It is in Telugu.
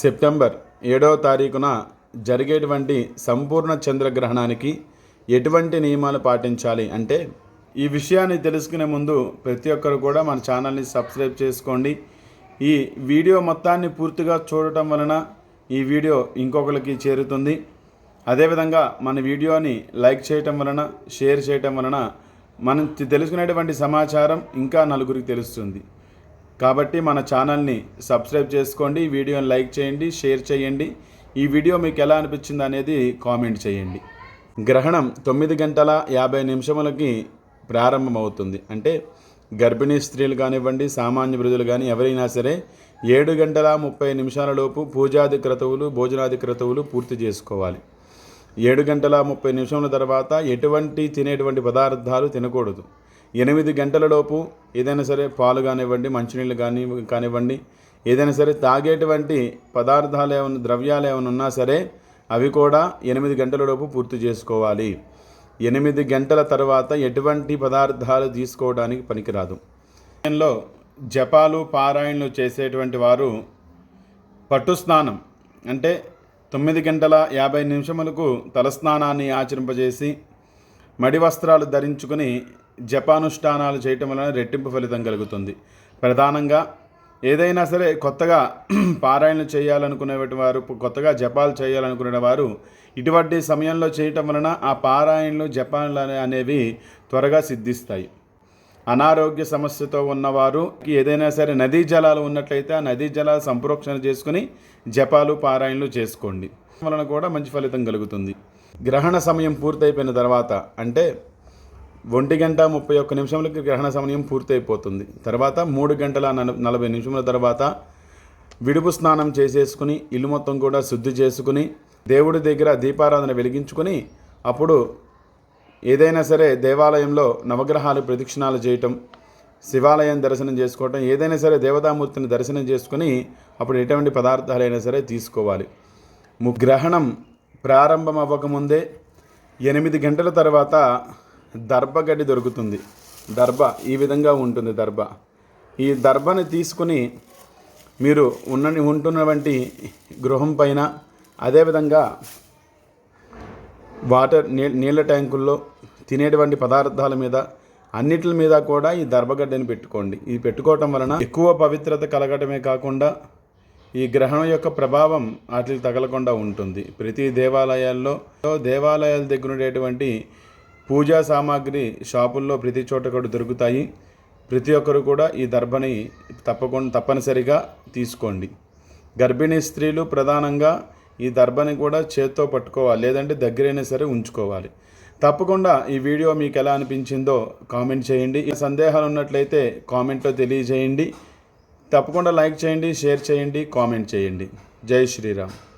సెప్టెంబర్ ఏడవ తారీఖున జరిగేటువంటి సంపూర్ణ చంద్రగ్రహణానికి ఎటువంటి నియమాలు పాటించాలి అంటే ఈ విషయాన్ని తెలుసుకునే ముందు ప్రతి ఒక్కరు కూడా మన ఛానల్ని సబ్స్క్రైబ్ చేసుకోండి. ఈ వీడియో మొత్తాన్ని పూర్తిగా చూడటం వలన ఈ వీడియో ఇంకొకరికి చేరుతుంది. అదేవిధంగా మన వీడియోని లైక్ చేయటం వలన షేర్ చేయటం వలన మనం తెలుసుకునేటువంటి సమాచారం ఇంకా నలుగురికి తెలుస్తుంది. కాబట్టి మన ఛానల్ని సబ్స్క్రైబ్ చేసుకోండి ఈ వీడియోని లైక్ చేయండి షేర్ చేయండి. ఈ వీడియో మీకు ఎలా అనిపించింది అనేది కామెంట్ చేయండి. గ్రహణం తొమ్మిది గంటల యాభై నిమిషములకి ప్రారంభమవుతుంది. అంటే గర్భిణీ స్త్రీలు కానివ్వండి సామాన్య ప్రజలు కానీ ఎవరైనా సరే ఏడు గంటల ముప్పై నిమిషాల లోపు పూజాది క్రతువులు భోజనాది క్రతువులు పూర్తి చేసుకోవాలి. ఏడు గంటల ముప్పై నిమిషముల తర్వాత ఎటువంటి తినేటువంటి పదార్థాలు తినకూడదు. ఎనిమిది గంటలలోపు ఏదైనా సరే పాలు కానివ్వండి మంచినీళ్ళు కానీ కానివ్వండి ఏదైనా సరే తాగేటువంటి పదార్థాలు ఏమైనా ద్రవ్యాలు ఏమైనా ఉన్నా సరే అవి కూడా ఎనిమిది గంటల లోపు పూర్తి చేసుకోవాలి. ఎనిమిది గంటల తర్వాత ఎటువంటి పదార్థాలు తీసుకోవడానికి పనికిరాదు. సమయంలో జపాలు పారాయణలు చేసేటువంటి వారు పట్టు స్నానం అంటే తొమ్మిది గంటల యాభై నిమిషములకు తలస్నానాన్ని ఆచరింపజేసి మడి వస్త్రాలు ధరించుకుని జపానుష్ఠానాలు చేయటం వలన రెట్టింపు ఫలితం కలుగుతుంది. ప్రధానంగా ఏదైనా సరే కొత్తగా పారాయణలు చేయాలనుకునే వారు కొత్తగా జపాలు చేయాలనుకునే వారు ఇటువంటి సమయంలో చేయటం వలన ఆ పారాయణలు జపాలు అనేవి త్వరగా సిద్ధిస్తాయి. అనారోగ్య సమస్యతో ఉన్నవారు ఏదైనా సరే నదీ జలాలు ఉన్నట్లయితే ఆ నదీ జలాలు సంప్రోక్షణ చేసుకుని జపాలు పారాయణలు చేసుకోండి. వలన కూడా మంచి ఫలితం కలుగుతుంది. గ్రహణ సమయం పూర్తయిపోయిన తర్వాత అంటే ఒంటి గంట ముప్పై ఒక్క నిమిషములకి గ్రహణ సమయం పూర్తయిపోతుంది. తర్వాత మూడు గంటల నలభై నిమిషముల తర్వాత విడుపు స్నానం చేసేసుకుని ఇల్లు మొత్తం కూడా శుద్ధి చేసుకుని దేవుడి దగ్గర దీపారాధన వెలిగించుకొని అప్పుడు ఏదైనా సరే దేవాలయంలో నవగ్రహాలు ప్రదక్షిణాలు చేయటం శివాలయం దర్శనం చేసుకోవటం ఏదైనా సరే దేవతామూర్తిని దర్శనం చేసుకుని అప్పుడు ఎటువంటి పదార్థాలైనా సరే తీసుకోవాలి. గ్రహణం ప్రారంభం అవ్వకముందే ఎనిమిది గంటల తర్వాత దర్భగడ్డి దొరుకుతుంది. దర్భ ఈ విధంగా ఉంటుంది దర్భ. ఈ దర్భని తీసుకుని మీరు ఉన్న ఉంటున్నటువంటి గృహం పైన అదేవిధంగా వాటర్ నీ నీళ్ళ ట్యాంకుల్లో తినేటువంటి పదార్థాల మీద అన్నిటి మీద కూడా ఈ దర్భగడ్డని పెట్టుకోండి. ఇది పెట్టుకోవటం వలన ఎక్కువ పవిత్రత కలగటమే కాకుండా ఈ గ్రహణం యొక్క ప్రభావం వాటికి తగలకుండా ఉంటుంది. ప్రతి దేవాలయాల్లో దేవాలయాల దగ్గర ఉండేటువంటి పూజా సామాగ్రి షాపుల్లో ప్రతి చోట కూడా దొరుకుతాయి. ప్రతి ఒక్కరు కూడా ఈ దర్భని తప్పకుండా తప్పనిసరిగా తీసుకోండి. గర్భిణీ స్త్రీలు ప్రధానంగా ఈ దర్భని కూడా చేత్తో పట్టుకోవాలి. లేదంటే దగ్గరైనా సరే ఉంచుకోవాలి. తప్పకుండా ఈ వీడియో మీకు ఎలా అనిపించిందో కామెంట్ చేయండి. ఈ సందేహాలు ఉన్నట్లయితే కామెంట్లో తెలియజేయండి. తప్పకుండా లైక్ చేయండి షేర్ చేయండి కామెంట్ చేయండి. జై శ్రీరామ్.